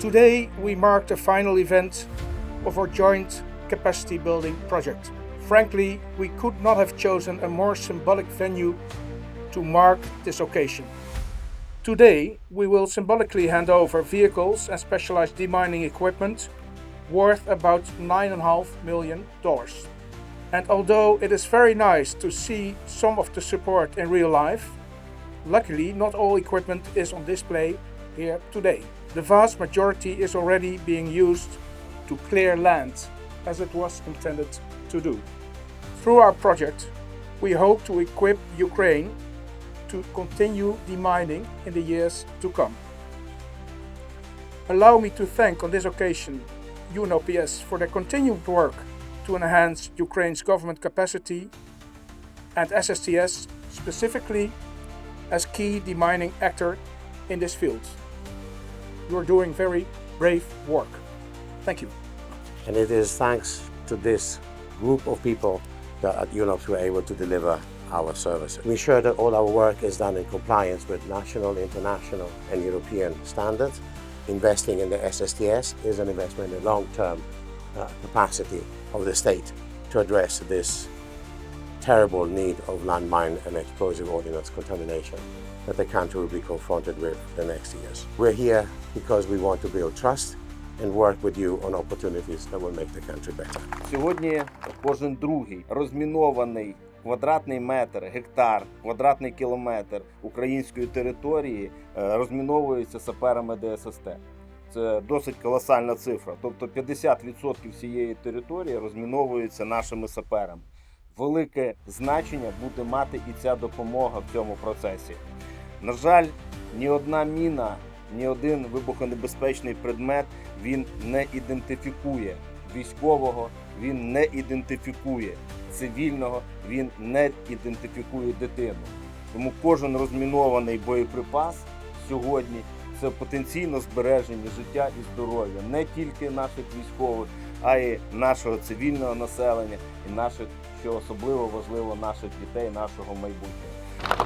Today, we mark the final event of our joint capacity building project. Frankly, we could not have chosen a more symbolic venue to mark this occasion. Today, we will symbolically hand over vehicles and specialized demining equipment worth about $9.5 million. And although it is very nice to see some of the support in real life, luckily not all equipment is on display here today. The vast majority is already being used to clear land as it was intended to do. Through our project, we hope to equip Ukraine to continue demining in the years to come. Allow me to thank on this occasion UNOPS for their continued work to enhance Ukraine's government capacity and SSTS specifically as key demining actor in this field. You are doing very brave work. Thank you. And it is thanks to this group of people that at UNOPS we're able to deliver our service. We ensure that all our work is done in compliance with national, international, and European standards. Investing in the SSTS is an investment in the long-term uh, capacity of the state to address this terrible need of landmine and explosive ordnance contamination that the country will be confronted with the next years. We're here because we want to build trust and work with you on opportunities that will make the country better. Сьогодні кожен другий розмінований квадратний метр, гектар, квадратний кілометр української території е, розміновується саперами ДССТ. Це досить колосальна цифра. Тобто 50% всієї території розміновується нашими саперами. Велике значення буде мати і ця допомога в цьому процесі. На жаль, ні одна міна, ні один вибухонебезпечний предмет він не ідентифікує військового, він не ідентифікує цивільного, він не ідентифікує дитину. Тому кожен розмінований боєприпас сьогодні це потенційно збереження життя і здоров'я не тільки наших військових, а й нашого цивільного населення і наших, що особливо важливо, наших дітей, нашого майбутнього.